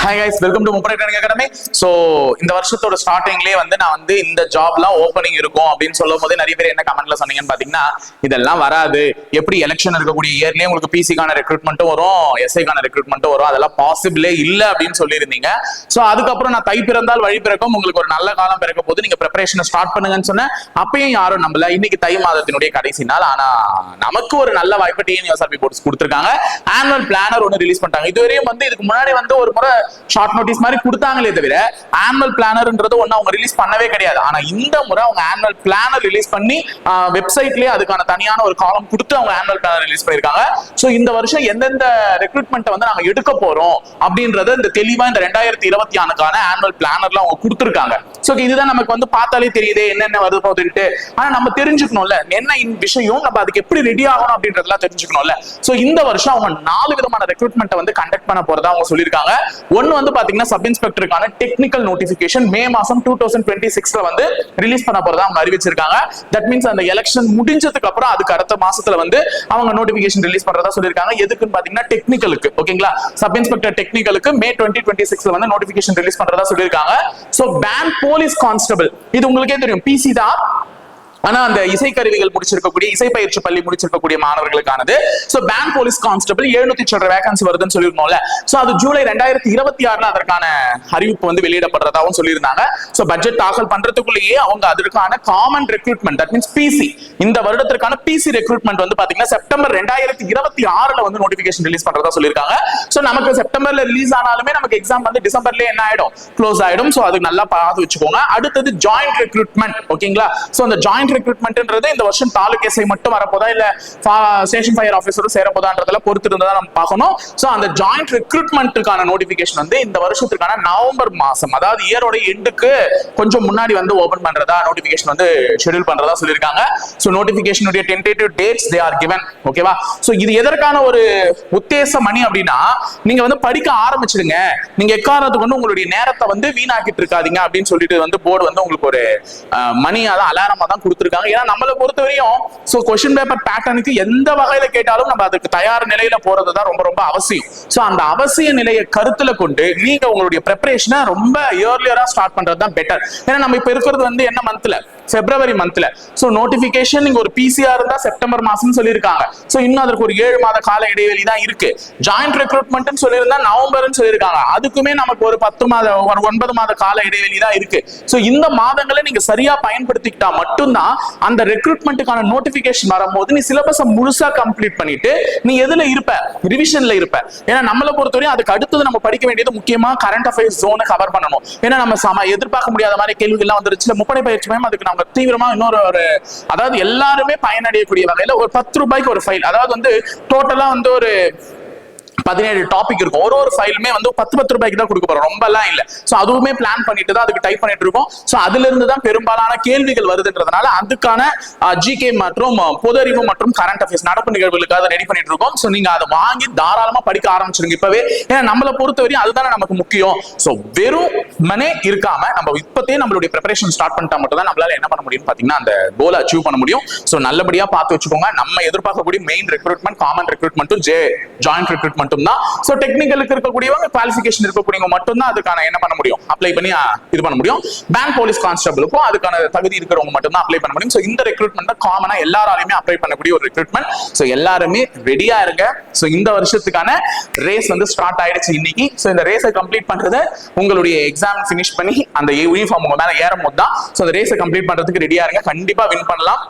Hi guys welcome to முப்படை training academy so இந்த வருஷத்தோட ஸ்டார்டிங்லேயே வந்து நான் வந்து இந்த ஜாப்லாம் ஓப்பனிங் இருக்கும் அப்படின்னு சொல்லும் போது நிறைய பேர் என்ன கமெண்ட்ல சொன்னீங்கன்னு பார்த்தீங்கன்னா இதெல்லாம் வராது. எப்படி எலெக்ஷன் இருக்கக்கூடிய இயர்லேயே உங்களுக்கு பிசிக்கான ரெக்ரூட்மெண்ட்டும் வரும் எஸ்ஐக்கான ரெக்ரூட்மெண்ட்டும் வரும். அதெல்லாம் பாசிபிளே இல்லை அப்படின்னு சொல்லியிருந்தீங்க. ஸோ அதுக்கப்புறம் நான் தை பிறந்தால் வழி பிறக்கும். உங்களுக்கு ஒரு நல்ல காலம் பிறக்க போது நீங்க ப்ரிப்பரேஷனை ஸ்டார்ட் பண்ணுங்கன்னு சொன்னேன். அப்பயும் யாரும் நம்பல. இன்னைக்கு தை மாதத்தினுடைய கடைசி நாள். ஆனா நமக்கு ஒரு நல்ல வாய்ப்பு டிஎன்யூஎஸ்ஆர்பி போர்ட்ஸ் கொடுத்துருக்காங்க. ஆனுவல் பிளானர் ஒன்று ரிலீஸ் பண்ணிட்டாங்க. இதுவரையும் வந்து இதுக்கு முன்னாடி வந்து ஒரு முறை ஷார்ட் நோட்டீஸ் மாதிரி கொடுத்தாங்களே தவிர ஆனுவல் பிளானர்ன்றது ஒன்று அவங்க ரிலீஸ் பண்ணவே கிடையாது. ஆனா இந்த முறை அவங்க ஆனுவல் பிளானர் ரிலீஸ் பண்ணி வெப்சைட்லயே அதுக்கான தனியான ஒரு காலம் கொடுத்து அவங்க ஆனுவல் பிளானர் ரிலீஸ் பண்ணிருக்காங்க ஸோ இந்த வருஷம் எந்தெந்த ரெக்ரூட்மெண்ட்டை வந்து நாங்க எடுக்க போறோம் அப்படின்றத இந்த தெளிவா இந்த ரெண்டாயிரத்தி இருபத்தி ஆணுக்கான ஆனுவல் பிளானர்ல அவங்க கொடுத்துருக்காங்க. ஸோ இதுதான் நமக்கு வந்து பார்த்தாலே தெரியுது என்னென்ன வருது போகுதுன்ட்டு ஆனா நம்ம தெரிஞ்சுக்கணும்ல என்ன விஷயம் நம்ம அதுக்கு எப்படி ரெடி ஆகணும் அப்படின்றதெல்லாம் தெரிஞ்சுக்கணும்ல. ஸோ இந்த வருஷம் அவங்க நாலு விதமான ரெக்ரூட்மெண்ட்டை வந்து கண்டக்ட் பண்ண போறதா அவங்க சொல்லியிருக்காங்க. ஒன்னு வந்து பாத்தீங்கன்னா சப் இன்ஸ்பெக்டருக்கான டெக்னிக்கல் நோட்டிபிகேஷன் மே மாசம் டூ தௌசண்ட் டுவெண்ட்டி சிக்ஸ்ல வந்து ரிலீஸ் பண்ண போறதா அவங்க அறிவிச்சிருக்காங்க. தட் மீன்ஸ் அந்த எலெக்ஷன் முடிஞ்சதுக்கு அப்புறம் அதுக்கு அடுத்த மாசத்துல வந்து அவங்க நோட்டிபிகேஷன் ரிலீஸ் பண்றதா சொல்லியிருக்காங்க. எதுக்குன்னு பாத்தீங்கன்னா டெக்னிக்கலுக்கு ஓகேங்களா சப் இன்ஸ்பெக்டர் டெக்னிக்கலுக்கு மே டுவெண்ட்டி டுவெண்ட்டி சிக்ஸ்ல வந்து நோட்டிபிகேஷன் ரிலீஸ் பண்றதா சொல்லியிருக்காங்க. சோ பேங்க் போலீஸ் கான்ஸ்டபிள் இது உங்களுக்கே தெரியும். பிசி தான். ஆனா அந்த இசைக்கருவிகள் முடிச்சிருக்கக்கூடிய இசை பயிற்சி பள்ளி முடிச்சிருக்கக்கூடிய மாணவர்களுக்கானது. சோ பேங்க் போலீஸ் கான்ஸ்டபிள் எழுநூத்தி சொல்ற வேகன்சி வருதுன்னு சொல்லியிருந்தோம்ல. சோ அது ஜூலை ரெண்டாயிரத்தி இருபத்தி ஆறுல அதற்கான அறிவிப்பு வந்து வெளியிடப்படுறதாகவும் சொல்லியிருந்தாங்க. சோ பட்ஜெட் தாக்கல் பண்றதுக்குள்ளேயே அவங்க அதற்கான common recruitment that means PC இந்த வருடத்திற்கான பிசி ரெக்ரூட்மெண்ட் வந்து பாத்தீங்கன்னா செப்டம்பர் ரெண்டாயிரத்தி இருபத்தி ஆறுல வந்து நோட்டிபிகேஷன் ரிலீஸ் பண்றதா சொல்லியிருக்காங்க. சோ நமக்கு செப்டம்பர்ல ரிலீஸ் ஆனாலுமே நமக்கு எக்ஸாம் வந்து டிசம்பர்லயே என்ன ஆயிடும்? க்ளோஸ் ஆயிடும். சோ அதுக்கு நல்லா பார்த்து வச்சுக்கோங்க. அடுத்தது ஜாயிண்ட் ரெக்ரூட்மெண்ட் ஓகேங்களா சோ அந்த ஜாயிண்ட் ரெக்ரூட்மெண்ட்ன்றது இந்த வருஷம் தாலுக் எஸ்ஐ மட்டும் வரப்போதா இல்ல ஸ்டேஷன் ஃபயர் ஆஃபீஸரும் சேரப்போதான்றதுல பொறுத்து இருந்ததா நம்ம பார்க்கணும். சோ அந்த ஜாயிண்ட் ரெக்ரூட்மெண்ட்டுக்கான நோட்டிபிகேஷன் வந்து இந்த வருஷத்துக்கான நவம்பர் மாசம் அதாவது இயரோட எண்டுக்கு கொஞ்சம் முன்னாடி வந்து ஓபன் பண்றதா நோட்டிபிகேஷன் வந்து ஷெட்யூல் பண்றதா சொல்லியிருக்காங்க. So நோட்டிபிகேஷனுடைய tentative dates they are given ஓகேவா சோ இது எதற்கான ஒரு உத்தேச மணி அப்படின்னா நீங்க வந்து படிக்க ஆரம்பிச்சிடுங்க. நீங்க எக்காரணத்துக்கு வந்து உங்களுடைய நேரத்தை வந்து வீணாக்கிட்டு இருக்காதீங்க அப்படின்னு சொல்லிட்டு வந்து போர்டு வந்து உங்களுக்கு ஒரு மணி அதான் அலாரமா தான் கொடுத்துருக்காங்க. ஏன்னா நம்மளை பொறுத்த வரையும் ஸோ கொஸ்டின் பேப்பர் பேட்டர்னுக்கு எந்த வகையில கேட்டாலும் நம்ம அதுக்கு தயார் நிலையில போறது தான் ரொம்ப ரொம்ப அவசியம். ஸோ அந்த அவசிய நிலையை கருத்துல கொண்டு நீங்க உங்களுடைய ப்ரிப்பரேஷனை ரொம்ப இயர்லியரா ஸ்டார்ட் பண்றது தான் பெட்டர் ஏன்னா நம்ம இப்ப இருக்கிறது வந்து என்ன மந்த்ல பிப்ரவரி மந்த்ல ஸோ நோட்டிபிகேஷன் நீங்க ஒரு பிசிஆர் இருந்தா செப்டம்பர் மாசம் சொல்லியிருக்காங்க. ஸோ இன்னும் அதற்கு ஒரு ஏழு மாத கால இடைவெளி தான் இருக்கு. ஜாயிண்ட் ரெக்ரூட்மெண்ட் சொல்லியிருந்தா நவம்பர்னு சொல்லியிருக்காங்க. அதுக்குமே நமக்கு ஒரு பத்து மாத ஒரு ஒன்பது மாத கால இடைவெளி தான் இருக்கு. ஸோ இந்த மாதங்களை நீங்க சரியா பயன்படுத்திக்கிட்டா மட்டும்தான் அந்த ரெக்ரூட்மெண்ட்டுக்கான நோட்டிபிகேஷன் வரும்போது நீ சிலபஸை முழுசா கம்ப்ளீட் பண்ணிட்டு நீ எதுல இருப்ப? ரிவிஷன்ல இருப்ப. ஏன்னா நம்மளை பொறுத்தவரையும் அதுக்கு அடுத்தது நம்ம படிக்க வேண்டியது முக்கியமா கரண்ட் அஃபேர்ஸ் ஜோனை கவர் பண்ணணும். ஏன்னா நம்ம எதிர்பார்க்க முடியாத மாதிரி கேள்விகள்லாம் வந்துருச்சு முப்படை பயிற்சி மேம் அதுக்கு நம்ம தீவிரமா இன்னொரு ஒரு அதாவது எல்லாருமே பயனடையக்கூடிய வகையில ஒரு பத்து ரூபாய்க்கு ஒரு ஃபைல் அதாவது வந்து டோட்டலா வந்து ஒரு பதினேழு டாபிக் இருக்கும். ஒரு ஒரு ஃபைலுமே வந்து பத்து பத்து ரூபாய்க்கு தான் கொடுக்க போறோம். ரொம்ப எல்லாம் இல்ல. சோ அதுவுமே பிளான் பண்ணிட்டு தான் அதுக்கு டைப் பண்ணிட்டு இருக்கோம். சோ அதுல இருந்து தான் பெரும்பாலான கேள்விகள் வருதுன்றதுனால அதுக்கான ஜிகே மற்றும் பொதறிவு மற்றும் கரண்ட் அஃபேர்ஸ் நடப்பு நிகழ்வுகளுக்காக ரெடி பண்ணிட்டு இருக்கோம். சோ நீங்க அதை வாங்கி தாராளமா படிக்க ஆரம்பிச்சிருங்க இப்பவே. ஏன்னா நம்மளை பொறுத்தவரையும் அதுதானே நமக்கு முக்கியம். சோ வெறும் மனே இருக்காம நம்ம இப்பத்தே நம்மளுடைய ப்ரிப்பரேஷன் ஸ்டார்ட் பண்ணிட்டா மட்டும் தான் நம்மளால என்ன பண்ண முடியும் பாத்தீங்கன்னா அந்த கோலை அச்சீவ் பண்ண முடியும். சோ நல்லபடியா பார்த்து வச்சுக்கோங்க. நம்ம எதிர்பார்க்கக்கூடிய மெயின் ரெக்ரூட்மெண்ட் காமன் ரெக்ரூட்மெண்ட்டும் ஜே ஜாயிண்ட் ரெக்ரூட்மெண்ட்டும் மட்டும்தான். ஸோ டெக்னிக்கலுக்கு இருக்கக்கூடியவங்க குவாலிஃபிகேஷன் இருக்கக்கூடியவங்க மட்டும் தான் அதுக்கான என்ன பண்ண முடியும்? அப்ளை பண்ணி இது பண்ண முடியும். பேங்க் போலீஸ் கான்ஸ்டபிளுக்கும் அதுக்கான தகுதி இருக்கிறவங்க மட்டும்தான் அப்ளை பண்ண முடியும். ஸோ இந்த ரெக்ரூட்மெண்ட் காமனா எல்லாராலையுமே அப்ளை பண்ணக்கூடிய ஒரு ரெக்ரூட்மெண்ட் ஸோ எல்லாருமே ரெடியா இருங்க. ஸோ இந்த வருஷத்துக்கான ரேஸ் வந்து ஸ்டார்ட் ஆயிடுச்சு இன்னைக்கு. ஸோ இந்த ரேஸை கம்ப்ளீட் பண்றது உங்களுடைய எக்ஸாம் ஃபினிஷ் பண்ணி அந்த யூனிஃபார்ம் உங்க மேல ஏறும் போது தான் ஸோ அந்த ரேஸை கம்ப்ளீட் பண்றதுக்கு ரெடியா இருங்க. கண்டிப்பா வின் பண்ணலாம்.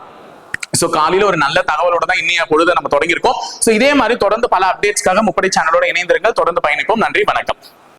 சோ காலையில ஒரு நல்ல தகவலோட தான் இன்னைய பொழுது நம்ம தொடங்கியிருக்கோம். சோ இதே மாதிரி தொடர்ந்து பல அப்டேட்ஸ்க்காக முப்படை சேனலோட இணைந்திருங்கள். தொடர்ந்து பயணிப்போம். நன்றி. வணக்கம்.